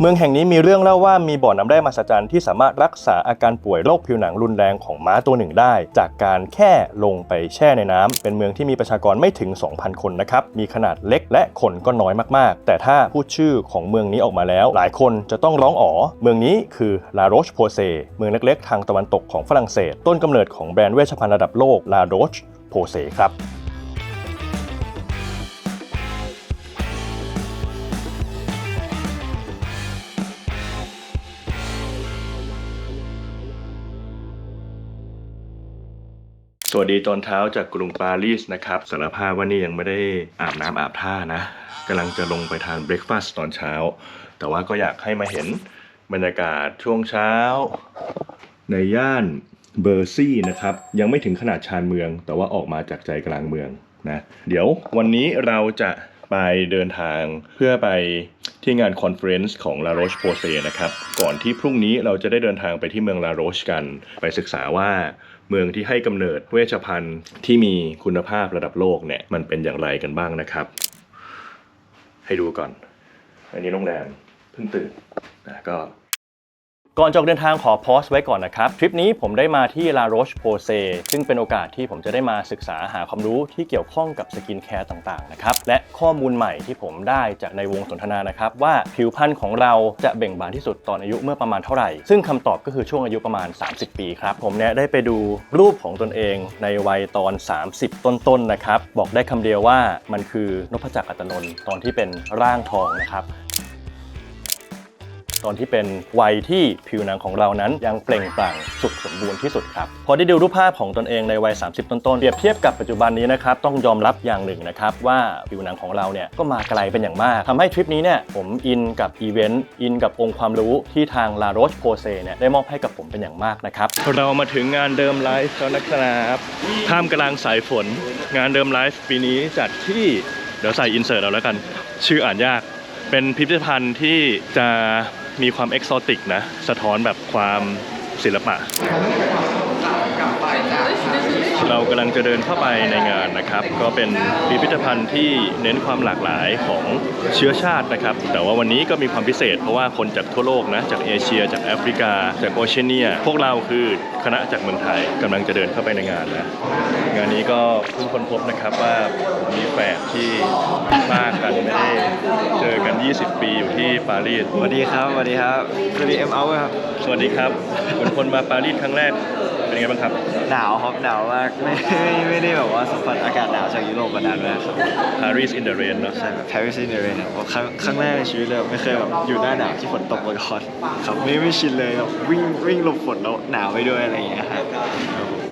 เมืองแห่งนี้มีเรื่องเล่าว่ามีบ่อน้ำแร่มหัศจรรย์ที่สามารถรักษาอาการป่วยโรคผิวหนังรุนแรงของม้าตัวหนึ่งได้ จากการแค่ลงไปแช่ในน้ำเป็นเมืองที่มีประชากรไม่ถึง 2,000 คนนะครับ มีขนาดเล็กและคนก็น้อยมากๆ แต่ถ้าพูดชื่อของเมืองนี้ออกมาแล้ว หลายคนจะต้องร้องอ๋อ เมืองนี้คือลาโรชโพเซเมืองเล็กๆ ทางตะวันตกของฝรั่งเศส ต้นกำเนิดของแบรนด์เวชภัณฑ์ระดับโลกลาโรชโพเซครับ สวัสดีตอนเช้าจากกรุงปารีสนะครับสารภาพว่านี่ยังไม่ได้อาบน้ำอาบท่านะกำลังจะลงไปทานเบรคฟาสต์ตอนเช้า แต่ว่าก็อยากให้มาเห็นบรรยากาศช่วงเช้า ในย่านเบอร์ซี่นะครับ ยังไม่ถึงขนาดชานเมือง แต่ว่าออกมาจากใจกลางเมืองนะเดี๋ยววันนี้เราจะไปเดินทางเพื่อไปที่งานคอนเฟรนซ์ของ La Roche Posay นะครับ ก่อนที่พรุ่งนี้เราจะได้เดินทางไปที่เมือง La Roche กัน ไปศึกษาว่า เมืองที่ให้กำเนิดเวชภัณฑ์ที่มีคุณภาพระดับโลกเนี่ยมันเป็นอย่างไรกันบ้างนะครับ ให้ดูก่อน อันนี้โรงแรมเพิ่งตื่นนะก็ ก่อนจะออกเดินทางขอโพอสไว้ก่อนนะครับ ทริปนี้ผมได้มาที่ลาโรชโพเซซึ่งเป็นโอกาสที่ผมจะได้มาศึกษาหาความรู้ที่เกี่ยวข้องกับสกินแคร์ต่างๆนะครับ และข้อมูลใหม่ที่ผมได้จากในวงสนทนานะครับ ว่าผิวพรรณของเราจะเบ่งบานที่สุดตอนอายุเมื่อประมาณเท่าไหร่ ซึ่งคำตอบก็คือช่วงอายุประมาณ 30 ปีครับ ผมเนี่ยได้ไปดูรูปของตนเองในวัยตอน 30 ต้นๆนะครับบอกได้คำเดียวว่ามันคือนพจักรอัตนนท์ตอนที่เป็นร่างทองนะครับ ตอนที่เป็นวัยที่ผิวหนังของเรานั้นยังเปล่งปลั่งสุขสมบูรณ์ที่สุดครับ พอได้ดูรูปภาพของตนเองในวัย 30 ต้นๆเปรียบเทียบกับปัจจุบันนี้นะครับต้องยอมรับอย่างหนึ่งนะครับว่าผิวหนังของเราเนี่ยก็มาไกลเป็นอย่างมากทำให้ทริปนี้เนี่ยผมอินกับอีเวนต์อินกับองค์ความรู้ที่ทาง La Roche Posay เนี่ยได้มอบให้กับผมเป็นอย่างมากนะครับเรามาถึงงานเดิมไลฟ์แล้วนะครับท่ามกลางสายฝนงานเดิมไลฟ์ปีนี้จัดที่เดี๋ยวใส่อินเสิร์ตเอาแล้วกัน ชื่ออ่านยากเป็นพิพิธภัณฑ์ที่จะ มีความเอกโซติกนะ สะท้อนแบบความศิลปะ เรากำลังจะเดินเข้าไปในงานนะครับ ก็เป็นพิพิธภัณฑ์ที่เน้นความหลากหลายของเชื้อชาตินะครับ แต่ว่าวันนี้ก็มีความพิเศษ เพราะว่าคนจากทั่วโลกนะ จากเอเชีย จากแอฟริกา จากโอเชียเนีย พวกเราคือคณะจากเมืองไทยกำลังจะเดินเข้าไปในงานนะงานนี้ก็เพิ่งค้นพบนะครับว่าผมมีแฝดที่มากกันไม่ได้เจอกัน 20 ปีอยู่ที่ปารีสสวัสดีครับสวัสดีครับสวัสดีเอ็มเอาครับสวัสดีครับเป็นคนมาปารีสครั้งแรก เป็นไงบ้างครับ หนาวครับหนาวมากไม่ไม่ไม่ได้แบบว่าสัมผัสอากาศหนาวจากยุโรปมานานมากครับ Paris in the rain เนอะใช่แบบ Paris in the rain ครับครั้งครั้งแรกในชีวิตเลยไม่เคยแบบอยู่หน้าหนาวที่ฝนตกมาก่อนครับไม่ไม่ชินเลยแบบวิ่งวิ่งหลบฝนแล้วหนาวไปด้วยอะไรอย่างเงี้ยครับ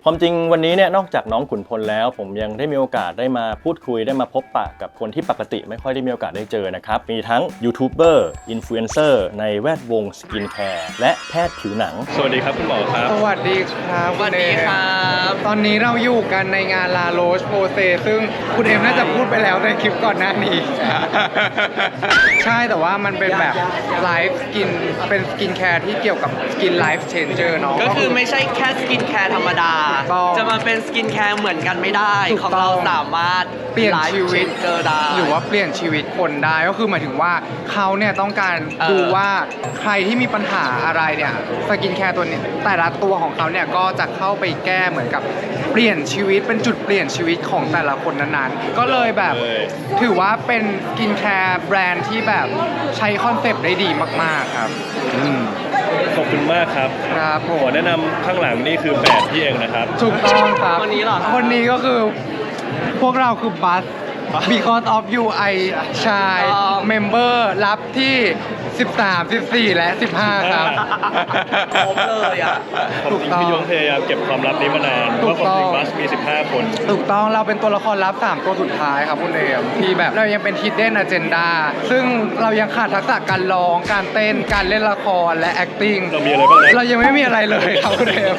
ความจริงวันนี้เนี่ยนอกจากน้องขุนพลแล้ว ผมยังได้มีโอกาสได้มาพูดคุยได้มาพบปะกับคนที่ปกติไม่ค่อยได้มีโอกาสได้เจอนะครับ มีทั้งยูทูบเบอร์อินฟลูเอนเซอร์ในแวดวงสกินแคร์และแพทย์ผิวหนัง สวัสดีครับคุณหมอครับ สวัสดีครับสวัสดีครับ ตอนนี้เราอยู่กันในงานลาโรชโปเซซึ่งคุณเอ็มน่าจะพูดไปแล้วในคลิปก่อนหน้านี้ ใช่แต่ว่ามันเป็นแบบไลฟ์สกินเป็นสกินแคร์ที่เกี่ยวกับสกินไลฟ์เชนเจอร์เนาะก็คือไม่ใช่แค่สกินแคร์ธรรมดาถูกต้องจะมาเป็นสกินแคร์เหมือนกันไม่ได้ ถูกของต้องเราสามารถเปลี่ยนชีวิต เจอได้ หรือว่าเปลี่ยนชีวิตคนได้ก็คือหมายถึงว่าเขาเนี่ยต้องการเออ ดูว่าใครที่มีปัญหาอะไรเนี่ยสกินแคร์ตัวเนี้แต่ละตัวของเขาเนี่ยก็จะเข้าไปแก้เหมือนกับเปลี่ยนชีวิตเป็นจุดเปลี่ยนชีวิตของแต่ละคนนั้นๆ ก็เลยแบบเลยถือว่าเป็นสกินแคร์แบรนด์ที่แบบใช้คอนเซปต์ได้ดีมากๆครับ ขอบคุณมากครับ ครับผขอมแนะนำข้างหลังนี่คือแฝดพี่เองนะครับ ถูกต้องครับ คนนี้เหรอครับ คนนี้ก็คือ พวกเราคือบัส because of you I ชายเมมเบอร์รับที่ 13 14 และ 15 ครับ ครบเลยอะความจริงพี่ยงพยายามเก็บความลับนี้มานานถูว่ากความจริงต้องบัสมี 15 คน ถูกต้องเราเป็นตัวละครลับ 3 ตัวสุดท้ายครับคุณเอมที่แบบเรายังเป็น hidden agenda ซึ่งเรายังขาดทักษะการร้อง การเต้น การเล่นละครและ acting เรามีอะไรบ้างนะ เรายังไม่มีอะไรเลยครับคุณเอม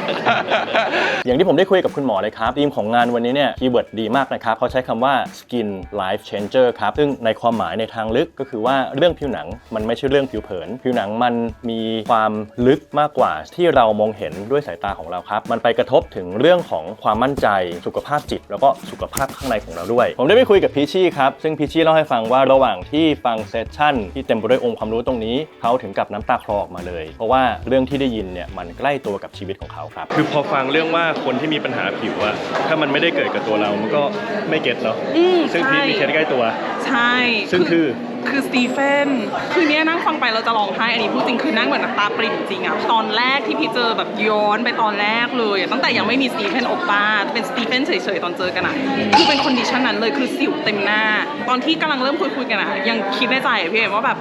อย่างที่ผมได้คุยกับคุณหมอเลยครับธีมของงานวันนี้เนี่ยคีย์เวิร์ดดีมากนะครับเขาใช้คำว่า skin life changer ครับ ซึ่งในความหมายในทางลึกก็คือว่าเรื่องผิวหนังมันไม่ใช่เรื่องผิวเผิน ผิวหนังมันมีความลึกมากกว่าที่เรามองเห็นด้วยสายตาของเราครับ มันไปกระทบถึงเรื่องของความมั่นใจสุขภาพจิต แล้วก็สุขภาพข้างในของเราด้วย ผมได้ไปคุยกับพีชี่ครับ ซึ่งพีชี่เล่าให้ฟังว่าระหว่างที่ฟังเซสชั่นที่เต็มไปด้วยองค์ความรู้ตรงนี้เขาถึงกับน้ำตาคลอออกมาเลย เพราะว่าเรื่องที่ได้ยินเนี่ยมันใกล้ตัวกับชีวิตของเขาครับ คือพอฟังเรื่องว่าคนที่มีปัญหาผิวอะถ้ามันไม่ได้เกิดกับตัวเรา มันก็ไม่เก็ตเนาะอืมซึ่งพีใช่ทมีเคสใกล้ตัว ใช่ซึ่งคือคือสตีเฟนคือเนี้ยนั่งฟังไปเราจะร้องไห้ อันนี้พูดจริงคือนั่งเหมือนน้ำตาปริ่มจริงอะตอนแรกที่พี่เจอแบบย้อนไปตอนแรกเลยตั้งแต่ยังไม่มีสตีเฟนโอป้าเป็นสตีเฟนเฉยๆตอนเจอกันอะคือเป็นคนดิชันนั้นเลยคือสิวเต็มหน้า ตอนที่กำลังเริ่มคุยๆกันอะยังคิดในใจพี่เอว่าแบบ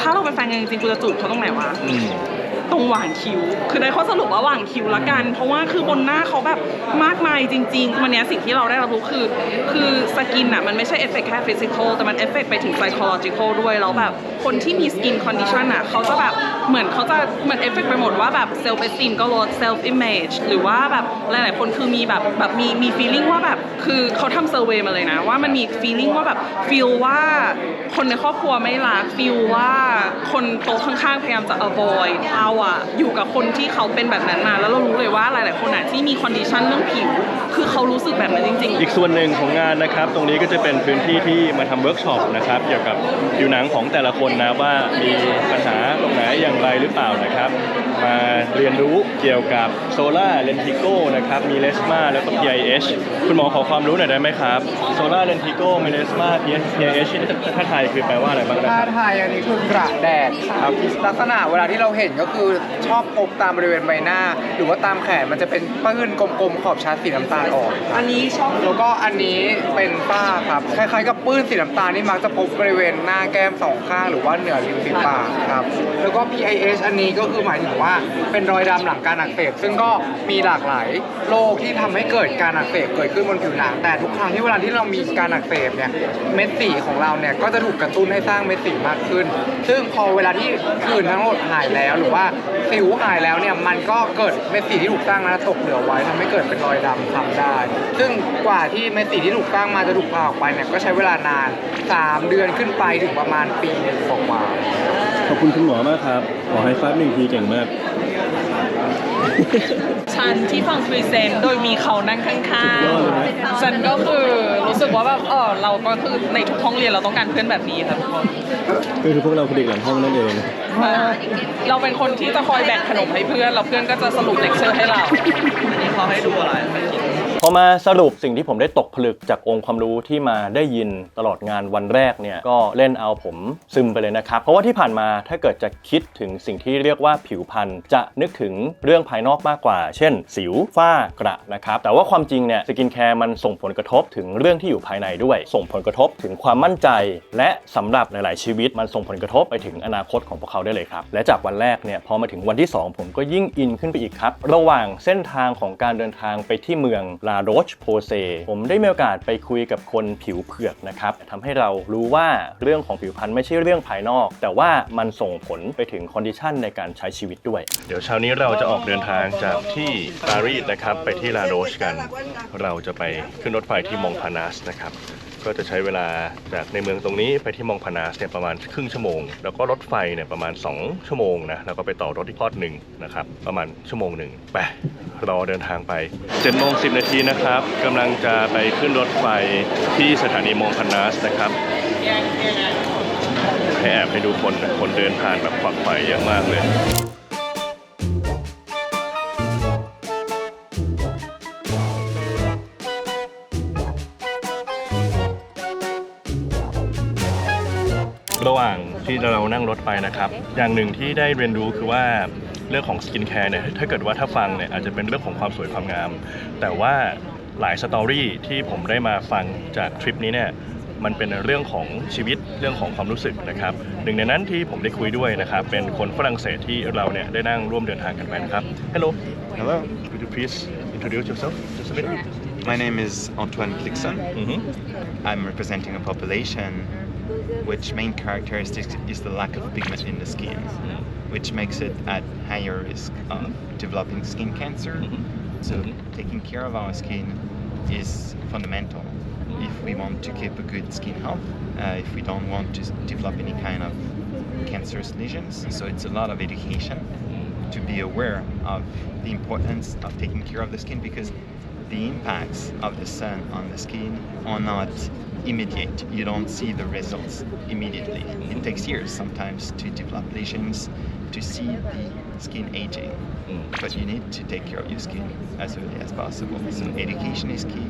ถ้าเราเป็นแฟนกันจริงๆกูจะจูบเขาตรงไหนวะ ตรงหว่างคิ้ว คือได้ข้อสรุปว่าหว่างคิ้วละกัน เพราะว่าคือบนหน้าเขาแบบมากมายจริง ๆ วันนี้สิ่งที่เราได้รับรู้คือ คือสกินอะมันไม่ใช่เอฟเฟกแค่ฟิสิกอลแต่มันเอฟเฟกไปถึงไซคล o จิคอลด้วย แล้วแบบคนที่มีสกินคอนดิชันอะเขาจะแบบเหมือนเขาจะเหมือนเอฟเฟกไปหมดว่าแบบเซลฟ์เอสติมก็ลดเซลฟ์อิมเมจหรือว่าแบบหลาย ๆ คนคือมีแบบแบบมีมีฟีลลิ่งว่าแบบคือเขาทำเซอร์เวยมาเลยนะ ว่ามันมีฟีลลิ่งว่าแบบฟีลว่า คนในครอบครัวไม่รักฟิลว่าคนโต๊ะข้างๆพยายามจะ avoid เราอะอยู่กับคนที่เขาเป็นแบบนั้นมา แล้วเรารู้เลยว่าหลายๆคนอะที่มีคอนดิชันเรื่องผิว คือเขารู้สึกแบบนั้นจริง ๆ อีกส่วนหนึ่งของงานนะครับ ตรงนี้ก็จะเป็นพื้นที่ที่มาทำเวิร์กช็อปนะครับ เกี่ยวกับผิวหนังของแต่ละคนนะว่ามีปัญหาตรงไหนอย่างไรหรือเปล่านะครับ มาเรียนรู้เกี่ยวกับโซล่าเลนทิโกนะครับมีเลสมาแล้วก็ PIH คุณหมอขอความรู้หน่อยได้ไหมครับโซล่าเลนทิโกมีเลสมา PIH นี่ถ้าไทยคือแปลว่าอะไรบ้างนะถ้ารับไทยอันนี้คือกระแดดครับลักษณะเวลาที่เราเห็นก็คือชอบพบตามบริเวณใบหน้า หรือว่าตามแขนมันจะเป็นปื้นกลมๆขอบชัดสีน้ำตาลอ่อนครับอันนี้ชอบแล้วก็อันนี้เป็นฝ้าครับคล้ายๆกับปื้นสีน้ำตาลที่มักจะพบบริเวณหน้าแก้มสองข้างหรือว่าเหนือริมฝีปากครับแล้วก็ PIH อันนี้ก็คือหมายถึงว่าเป็นรอยดำหลังการอักเสบซึ่งก็มีหลากหลายโรคที่ทำให้เกิดการอักเสบเกิดขึ้นบนผิวหนังแต่ทุกครั้งที่เวลาที่เรามีการอักเสบเนี่ยเม็ดสีของเราเนี่ยก็จะถูกกระตุ้นให้สร้างเม็ดสีมากขึ้น ซึ่งพอเวลาที่ผื่นทั้งหมดหายแล้วหรือว่าสิวหายแล้วเนี่ยมันก็เกิดเม็ดสีที่ถูกสร้างนั้นตกเหลือไว้ทำให้เกิดเป็นรอยดำช้ำได้ ซึ่งกว่าที่เม็ดสีที่ถูกสร้างมาจะถูกพาออกไปเนี่ยก็ใช้เวลานาน 3 เดือนขึ้นไปถึงประมาณปีหนึ่งกว่า ขอบคุณคุณหมอมากครับ ขอให้ฟับหนึ่งทีเก่งมากๆฉันที่ฟังพรีเซนต์โดยมีเขานั่งข้างสุดยอดเลยนะๆฉันก็คือรู้สึกว่าแบบเออเราก็คือในทุกห้องเรียนเราต้องการเพื่อนแบบนี้ค่ะทุกคนคือพวกเราคือเด็กหลังห้องนั่นเอง เราเป็นคนที่จะคอยแบ่งขนมให้เพื่อนแล้วเพื่อนก็จะสรุปเลคเชอร์ให้เรา อันนี้เขาให้ดูอะไรไม่กิน พอมาสรุปสิ่งที่ผมได้ตกผลึกจากองค์ความรู้ที่มาได้ยินตลอดงานวันแรกเนี่ยก็เล่นเอาผมซึมไปเลยนะครับ เพราะว่าที่ผ่านมาถ้าเกิดจะคิดถึงสิ่งที่เรียกว่าผิวพรรณจะนึกถึงเรื่องภายนอกมากกว่า เช่น สิวฝ้ากระนะครับ แต่ว่าความจริงเนี่ยสกินแคร์มันส่งผลกระทบถึงเรื่องที่อยู่ภายในด้วย ส่งผลกระทบถึงความมั่นใจ และสำหรับหลาย ๆ ชีวิต มันส่งผลกระทบไปถึงอนาคตของพวกเขาได้เลยครับและจากวันแรกเนี่ยพอมาถึงวันที่ 2 ผมก็ยิ่งอินขึ้นไปอีกครับระหว่างเส้นทางของการเดินทางไปที่เมืองลาโรชโพเซผมได้มีโอกาสไปคุยกับคนผิวเผือกนะครับทำให้เรารู้ว่าเรื่องของผิวพรรณไม่ใช่เรื่องภายนอก แต่ว่ามันส่งผลไปถึงคอนดิชันในการใช้ชีวิตด้วย เดี๋ยวเช้านี้เราจะออกเดินทางจากที่ปารีสนะครับไปที่ลาโรชกัน เราจะไปขึ้นรถไฟที่มองพานัสนะครับ ก็จะใช้เวลาจากในเมืองตรงนี้ไปที่มองพานาสเนี่ยประมาณครึ่งชั่วโมง แล้วก็รถไฟเนี่ยประมาณ 2 ชั่วโมงนะแล้วก็ไปต่อรถอีกทอดหนึ่งนะครับประมาณชั่วโมงหนึ่งไปรอเดินทางไป7โมง10นาทีนะครับกำลังจะไปขึ้นรถไฟที่สถานีมองพานาสนะครับให้แอบให้ดูคนนะคนเดินผ่านแบบฝักไฟเยอะมากเลย ที่เรานั่งรถไปนะครับ อย่างหนึ่งที่ได้เรียนรู้คือว่าเรื่องของสกินแคร์เนี่ยถ้าเกิดว่าถ้าฟังเนี่ยอาจจะเป็นเรื่องของความสวยความงาม แต่ว่าหลายสตอรี่ที่ผมได้มาฟังจากทริปนี้เนี่ยมันเป็นเรื่องของชีวิตเรื่องของความรู้สึกนะครับ หนึ่งในนั้นที่ผมได้คุยด้วยนะครับ เป็นคนฝรั่งเศสที่เราเนี่ยได้นั่งร่วมเดินทางกันไปนะครับ Hello Hello, could you please introduce yourself just a bit my name is Antoine Clixon. Mhm. I'm representing a population which main characteristic is the lack of pigment in the skin, which makes it at higher risk of developing skin cancer. So taking care of our skin is fundamental if we want to keep a good skin health, uh, if we don't want to develop any kind of cancerous lesions. So it's a lot of education to be aware of the importance of taking care of the skin because the impacts of the sun on the skin are not immediate. You don't see the results immediately. It takes years sometimes to develop lesions, to see the skin aging. Mm. But you need to take care of your skin as early as possible. So education is key.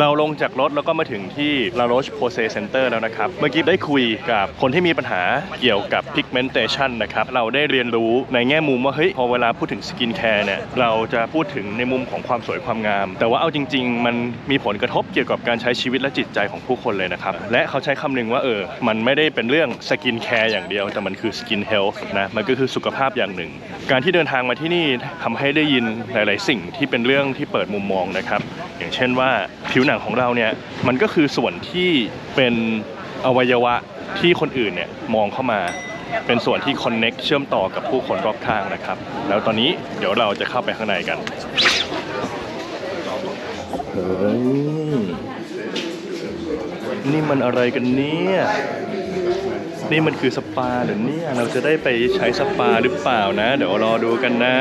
เราลงจากรถแล้วก็มาถึงที่ La Roche Posay Center แล้วนะครับ เมื่อกี้ได้คุยกับคนที่มีปัญหาเกี่ยวกับ pigmentation นะครับ เราได้เรียนรู้ในแง่มุมว่า เฮ้ย พอเวลาพูดถึงสกินแคร์เนี่ย เราจะพูดถึงในมุมของความสวยความงาม แต่ว่าเอาจริง ๆ มันมีผลกระทบเกี่ยวกับการใช้ชีวิตและจิตใจของผู้คนเลยนะครับ และเขาใช้คำหนึ่งว่าเออ มันไม่ได้เป็นเรื่องสกินแคร์อย่างเดียว แต่มันคือสกินเฮลท์นะ มันก็คือสุขภาพอย่างหนึ่ง การที่เดินทางมาที่นี่ทำให้ได้ยินหลาย ๆ สิ่งที่เป็นเรื่องที่เปิดมุมมองนะครับ อย่างเช่นว่าผิวหนังของเราเนี่ยมันก็คือส่วนที่เป็นอวัยวะที่คนอื่นเนี่ยมองเข้ามา เป็นส่วนที่คอนเน็กเชื่อมต่อกับผู้คนรอบข้างนะครับ แล้วตอนนี้เดี๋ยวเราจะเข้าไปข้างในกันเฮ้ยนี่มันอะไรกันเนี่ยนี่มันคือสปาหรือเนี่ยเราจะได้ไปใช้สปาหรือเปล่านะ เดี๋ยวรอดูกันนะ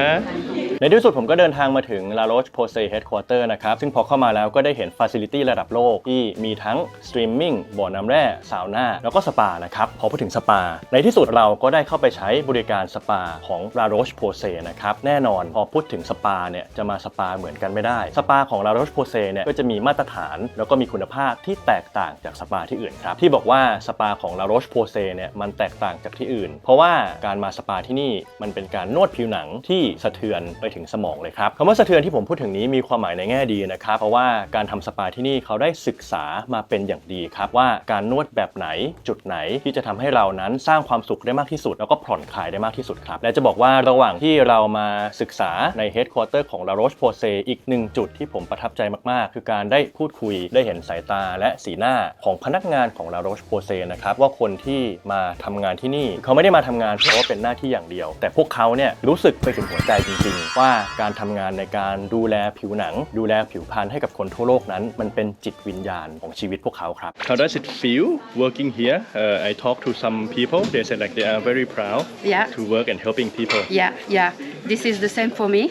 ในที่สุดผมก็เดินทางมาถึง La Roche Posay Headquarter นะครับ ซึ่งพอเข้ามาแล้วก็ได้เห็นฟ a c i l i t y ระดับโลกที่มีทั้งสตรีมมิ่งบ่อน้ำแร่ซาวน่าแล้วก็สปานะครับ พอพูดถึงสปา ในที่สุดเราก็ได้เข้าไปใช้บริการสปาของ La Roche Posay นะครับ แน่นอนพอพูดถึงสปาเนี่ยจะมาสปาเหมือนกันไม่ได้ สปาของ La Roche Posay เนี่ยก็จะมีมาตรฐาน แล้วก็มีคุณภาพที่แตกต่างจากสปาที่อื่นครับที่บอกว่าสปาของ La Roche Posay เนี่ยมันแตกต่างจากที่อื่น เพราะว่าการมาสปาที่นี่มันเป็นการนวดผิวหนังที่สะเทือนไปถึงสมองเลยครับคำว่าสะเทือนที่ผมพูดถึงนี้มีความหมายในแง่ดีนะครับเพราะว่าการทำสปาที่นี่เขาได้ศึกษามาเป็นอย่างดีครับว่าการนวดแบบไหนจุดไหนที่จะทำให้เรานั้นสร้างความสุขได้มากที่สุด แล้วก็ผ่อนคลายได้มากที่สุดครับ และจะบอกว่าระหว่างที่เรามาศึกษาใน Headquarter ของ La Roche Posay อีกหนึ่งจุดที่ผมประทับใจมากๆ คือการได้พูดคุยได้เห็นสายตาและสีหน้าของพนักงานของ La Roche Posay นะครับว่าคนที่มาทำงานที่นี่ เขาไม่ได้มาทำงานเพราะว่าเป็นหน้าที่อย่างเดียว แต่พวกเขาเนี่ยรู้สึกไปถึงหัวใจจริงๆว่าการทำงานในการดูแลผิวหนัง ดูแลผิวพรรณให้กับคนทั่วโลกนั้น มันเป็นจิตวิญญาณของชีวิตพวกเขาครับ How does it feel working here uh, I talk to some people they said like they are very proud Yeah. to work and helping people Yeah, yeah. This is the same for me.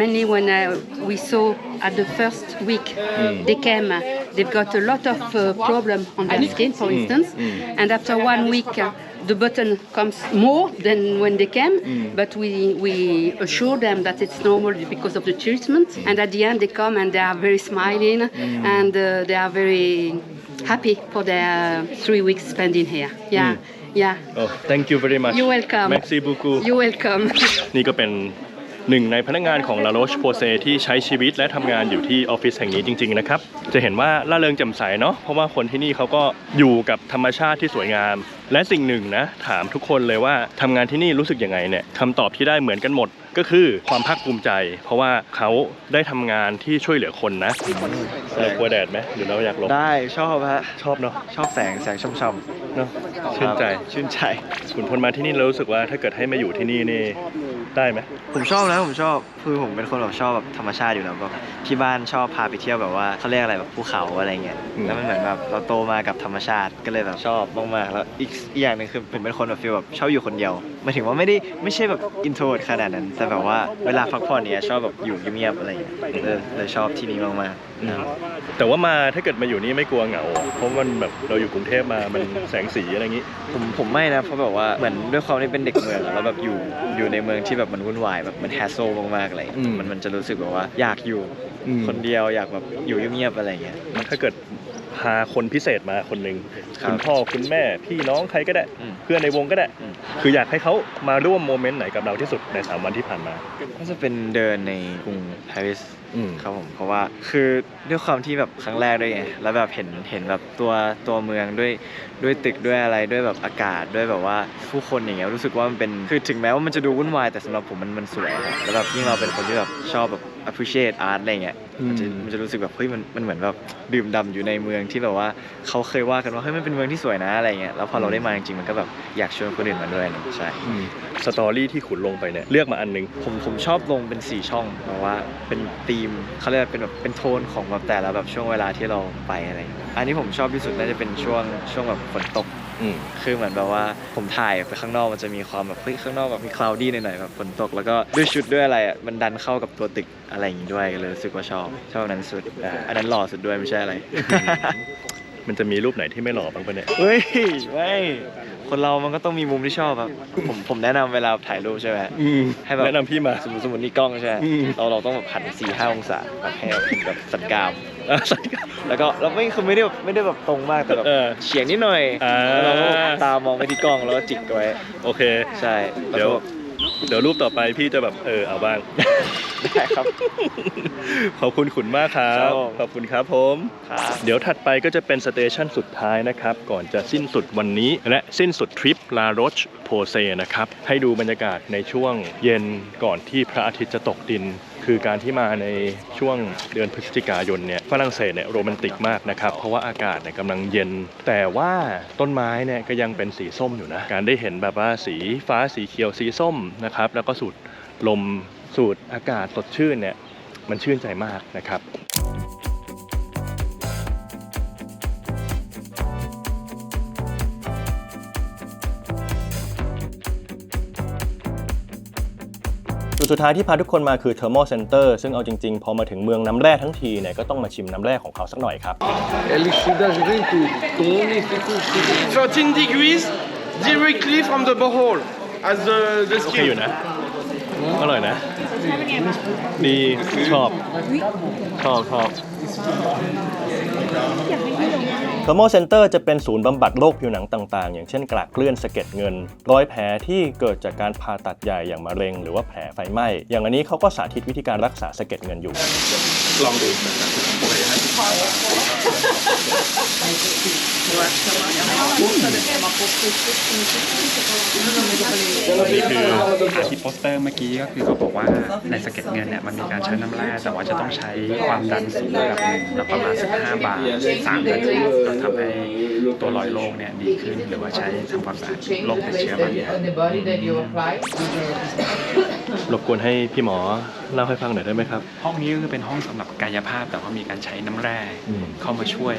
Mainly when uh, we saw at the first week they came, uh, they've got a lot of uh, problem on their skin, for instance. And after one week, uh, the button comes more than when they came. But we we assure them that it's normal because of the treatment. And at the end, they come and they are very smiling and uh, they are very happy for their three weeks spending here. Yeah, yeah. Oh thank you very much You're welcome. Merci beaucoup You're welcome. นี่ก็เป็น หนึ่งในพนักงานของลาโรชโปเซที่ใช้ชีวิตและทำงานอยู่ที่ออฟฟิศแห่งนี้จริงๆนะครับจะเห็นว่าล่าเริงแจ่มใสเนาะเพราะว่าคนที่นี่เขาก็อยู่กับธรรมชาติที่สวยงาม และสิ่งหนึ่งนะถามทุกคนเลยว่าทำงานที่นี่รู้สึกยังไงเนี่ยคำตอบที่ได้เหมือนกันหมด ก็คือความภาคภูมิใจ เพราะว่าเขาได้ทำงานที่ช่วยเหลือคนนะเรากลัวแดดไหมหรือเราอยากหลบได้ชอบฮะชอบเนาะชอบแสงแสงช่ำเนาะๆชื่นใจ ครับชื่นใจคุณพลมาที่นี่แล้วรู้สึกว่าถ้าเกิดให้มาอยู่ที่นี่นี่ได้ไหมผมชอบนะผมชอบคือผมเป็นคนแบบชอบแบบธรรมชาติอยู่แล้วแบบที่บ้านชอบพาไปเที่ยวแบบว่าเขาเรียกอะไรแบบภูเขาอะไรเงี้ยอืมแล้วมันเหมือนแบบเราโตมากับธรรมชาติก็เลยแบบชอบมากๆแล้วอีกอีกอย่างหนึ่งคือผมเป็นคนแบบฟีลแบบชอบอยู่คนเดียวหมายถึงว่าไม่ได้ไม่ใช่แบบอินโทรดขนาดนั้น แต่แบบว่าเวลาพักผ่อนเนี่ยชอบแบบอยู่เงียบๆอะไรเงี้ยเลยเลยชอบที่นี่มากๆครับแต่ว่ามาถ้าเกิดมาอยู่นี่ไม่กลัวเหงา เพราะมันแบบเราอยู่กรุงเทพมามันแสงสีอะไรอย่างนี้ ผมผมไม่นะเพราะแบบว่าเหมือนด้วยความที่เป็นเด็กเมืองอะแล้วแบบอยู่อยู่ในเมืองที่แบบมันวุ่นวายแบบมันแฮสโซมากๆอะไรอย่างเงี้ยอืมมันมันจะรู้สึกแบบว่าอยากอยู่อืม คนเดียวอยากแบบอยู่เงียบๆอะไรอย่างเงี้ย ถ้าเกิด พาคนพิเศษมาคนหนึ่งครับคุณพ่อคุณแม่พี่น้องใครก็ได้อืมเพื่อนในวงก็ได้อืมคืออยากให้เขามาร่วมโมเมนต์ไหนกับเราที่สุดใน3วันที่ผ่านมา ก็จะเป็นเดินในกรุงปารีส อืม ครับผมเพราะว่าคือด้วยความที่แบบครั้งแรกด้วยไงแล้วแบบเห็นเห็นแบบตัวตัวเมืองด้วยด้วยตึกด้วยอะไรด้วยแบบอากาศด้วยแบบว่าผู้คนอย่างเงี้ยรู้สึกว่ามันเป็นคือถึงแม้ว่ามันจะดูวุ่นวายแต่สำหรับผมมันมันสวยครับแล้วแบบยิ่งเราเป็นคนที่แบบชอบแบบ appreciate art อะไรเงี้ยมันจะมันจะรู้สึกแบบเฮ้ยมันมันเหมือนแบบดื่มด่ำอยู่ในเมืองที่แบบว่าเขาเคยว่ากันว่าเฮ้ยมันเป็นเมืองที่สวยนะอะไรเงี้ยแล้วพอเราได้มาจริงๆมันก็แบบอยากชวนคนอื่นมาด้วยนะใช่สตอรี่ที่ขุนลงไปเนี่ยเลือกมาอันหนึง ผมผมชอบลงเป็นสี่ช่องแบบว่าเป็นธีมเขาเรียกว่าเป็นแบบเป็นโทนของแบบแต่ละแบบช่วงเวลาที่เราไปอะไรอย่างเงี้ยอันนี้ผมชอบที่สุดน่าจะเป็นช่วงช่วงแบบฝนตก อืม คือเหมือนแบบว่าผมถ่ายไปข้างนอกมันจะมีความแบบเฮ้ยข้างนอกแบบมีคลาวดี้หน่อยๆแบบฝนตก แล้วก็ด้วยชุดด้วยอะไรอะมันดันเข้ากับตัวตึกอะไรอย่างงี้ด้วยก็เลยรู้สึกว่าชอบชอบอันนั้นสุดอ่าอันนั้นหล่อสุดด้วยไม่ใช่อะไร มันจะมีรูปไหนที่ไม่หล่อบ้างปะเนี่ย เฮ้ยไม่ คนเรามันก็ต้องมีมุมที่ชอบครับผมผมแนะนำเวลาถ่ายรูปใช่ไหมอืมให้แบบแนะนำพี่มา สมมติสมมตินี่กล้องใช่ไหมอืม เราเราต้องแบบหันสี่ห้าองศาแบบให้แบบเป็นแบบสันกรามอะใช่ครับแล้วก็เราไม่คือไม่ได้แบบไม่ได้แบบตรงมากแต่แบบเออเฉียงนิดหน่อยอ่า แล้วเราก็ตามองไปที่กล้องแล้วก็จิกไว้ โอเค ใช่แล้วเดี๋ยว ก็แบบเดี๋ยวรูปต่อไปพี่จะแบบเออเอาบ้าง ได้ครับ ขอบคุณขุนมากครัครับบผมขอบคุณครับผมครับเดี๋ยวถัดไปก็จะเป็นสเตชันสุดท้ายนะครับ ก่อนจะสิ้นสุดวันนี้ และสิ้นสุดทริปลาโรชโพเซนะครับ ให้ดูบรรยากาศในช่วงเย็นก่อนที่พระอาทิตย์จะตกดินคือการที่มาในช่วงเดือนพฤศจิกายนเนี่ยฝรั่งเศสเนี่ยโรแมนติกมากนะครับ เพราะว่าอากาศเนี่ยกำลังเย็น แต่ว่าต้นไม้เนี่ยก็ยังเป็นสีส้มอยู่นะ การได้เห็นแบบว่าสีฟ้าสีเขียวสีส้มนะครับ แล้วก็สูดลม สูดอากาศสดชื่นเนี่ยมันชื่นใจมากนะครับจุดสุดท้ายที่พาทุกคนมาคือ Thermal Center ซึ่งเอาจริง ๆ พอมาถึงเมืองน้ำแร่ทั้งทีเนี่ยก็ต้องมาชิมน้ำแร่ของเขาสักหน่อยครับ 13 degrees directly from the borehole as the, the โอเค skin. อยู่นะ อร่อยนะ ดีชอบชอบชอบ Thermal Center จะเป็นศูนย์บำบัดโรคผิวหนังต่างๆ อย่างเช่นกระเกลื่อนสะเก็ดเงิน รอยแผลที่เกิดจากการผ่าตัดใหญ่อย่างมะเร็ง หรือว่าแผลไฟไหม้ อย่างอันนี้เขาก็สาธิตวิธีการรักษาสะเก็ดเงินอยู่ ลองดูนี่คืออาที่โปสเตอร์เมื่อกี้ก็คือเขาบอกว่าในสะเก็ดเงินเนี่ยมันมีการใช้น้ำแร่แต่ว่าจะต้องใช้ความดันสูงระดับหนึ่งประมาณ15บาท3นาทีทำให้ตัวรอยโรคเนี่ยดีขึ้น หรือว่าใช้ทำความสะอาดโรคติดเชื้อบางอย่างรบกวนให้พี่หมอเล่าให้ฟังหน่อยได้ไหมครับ ห้องนี้ก็คือเป็นห้องสำหรับกายภาพ แต่ว่ามีการใช้น้ำแร่อืมเข้ามาช่วย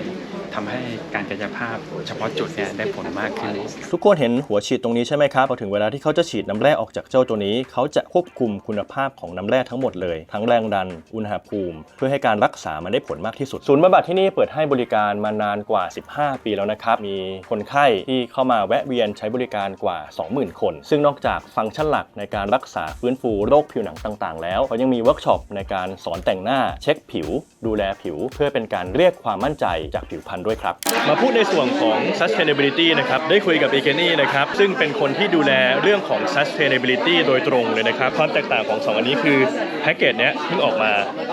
ทำให้การกายภาพ เฉพาะจุดเนี่ยได้ผลมากขึ้น ทุกคนเห็นหัวฉีดตรงนี้ใช่ไหมครับพอถึงเวลาที่เขาจะฉีดน้ำแร่ออกจากเจ้าตัวนี้ เขาจะควบคุมคุณภาพของน้ำแร่ทั้งหมดเลย ทั้งแรงดัน อุณหภูมิ เพื่อให้การรักษามันได้ผลมากที่สุด ศูนย์บำบัดที่นี่เปิดให้บริการมานานกว่า15 ปีแล้วนะครับ มีคนไข้ที่เข้ามาแวะเวียนใช้บริการกว่า 20,000 คน ซึ่งนอกจากฟังก์ชันหลักในการรักษาฟื้นฟูโรคผิวหนังต่างๆ แล้วเขายังมีเวิร์กช็อปในการสอนแต่งหน้าเช็คผิว ดูแลผิว เพื่อเป็นการเรียกความมั่นใจจากผิวพรรณด้วยครับ มาพูดในส่วนของ sustainability นะครับได้คุยกับอีเกนี่นะครับซึ่งเป็นคนที่ดูแลเรื่องของ sustainability โดยตรงเลยนะครับความแตกต่างของ2อันนี้คือแพ็กเกจเนี้ยเพิ่งออกมา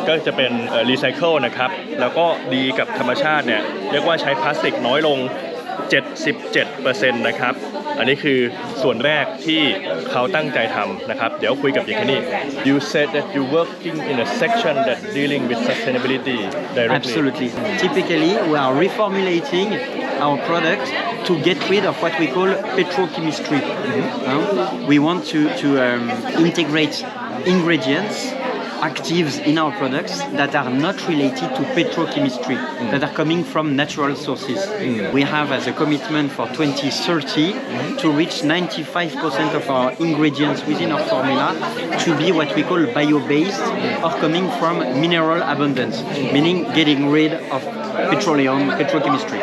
ก็จะเป็นรีไซเคิลนะครับ แล้วก็ดีกับธรรมชาติเนี่ย เรียกว่าใช้พลาสติกน้อยลง 77%นะครับ อันนี้คือส่วนแรกที่เขาตั้งใจทำนะครับ เดี๋ยวคุยกับอีเกนี่ You said that you working in a section that dealing with sustainability directly Absolutely. Typically, we are reformulating our product to get rid of what we call petrochemistry. Um, we want to, to um, integrate ingredients, actives in our products that are not related to petrochemistry, that are coming from natural sources. We have as a commitment for 2030 to reach 95% of our ingredients within our formula to be what we call bio-based or coming from mineral abundance, meaning getting rid of petroleum, petrochemistry.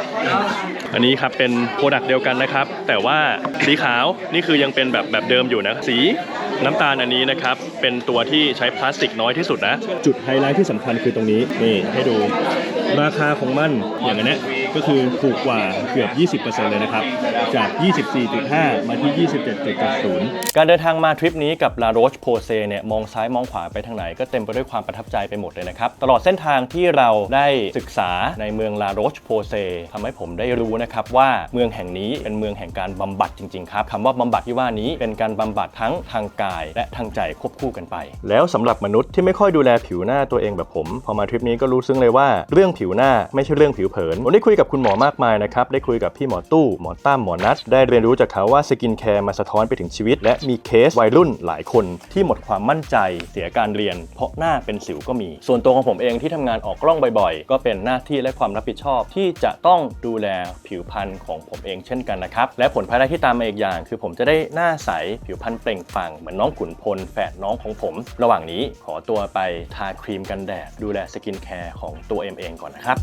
อันนี้ครับเป็นโปรดักต์เดียวกันนะครับ แต่ว่าสีขาวนี่คือยังเป็นแบบแบบเดิมอยู่นะ สี น้ำตาลอันนี้นะครับ เป็นตัวที่ใช้พลาสติกน้อยที่สุดนะ จุดไฮไลท์ที่สำคัญคือตรงนี้ นี่ให้ดู ราคาของมันอย่างนี้ ก็คือถูกกว่าเกือบ 20%เลยนะครับ จาก 24.5 มาที่ 27.70การเดินทางมาทริปนี้กับ La Roche Posay เนี่ยมองซ้ายมองขวาไปทางไหนก็เต็มไปด้วยความประทับใจไปหมดเลยนะครับ ตลอดเส้นทางที่เราได้ศึกษาในเมือง La Roche Posay ทำให้ผมได้รู้นะครับว่าเมืองแห่งนี้เป็นเมืองแห่งการบำบัดจริง ๆ ครับคำว่าบำบัดที่ว่านี้เป็นการบำบัดทั้งทางกาย และทางใจควบคู่กันไป แล้วสำหรับมนุษย์ที่ไม่ค่อยดูแลผิวหน้าตัวเองแบบผม พอมาทริปนี้ก็รู้ซึ้งเลยว่าเรื่องผิวหน้าไม่ใช่เรื่องผิวเผินผมได้คุยกับกับคุณหมอมากมายนะครับ ได้คุยกับพี่หมอตู้ หมอตั้ม หมอนัท ได้เรียนรู้จากเขาว่าสกินแคร์มาสะท้อนไปถึงชีวิต และมีเคสวัยรุ่นหลายคนที่หมดความมั่นใจ เสียการเรียน เพราะหน้าเป็นสิวก็มี ส่วนตัวของผมเองที่ทำงานออกกล้องบ่อยๆ ก็เป็นหน้าที่และความรับผิดชอบ ที่จะต้องดูแลผิวพรรณของผมเองเช่นกันนะครับ และผลภายได้ที่ตามมาอีกอย่าง คือผมจะได้หน้าใส ผิวพรรณเปล่งปลั่งเหมือนน้องขุนพล แฝดน้องของผม ระหว่างนี้ขอตัวไปทาครีมกันแดด ดูแลสกินแคร์ของตัวเอ็มเองก่อนนะครับ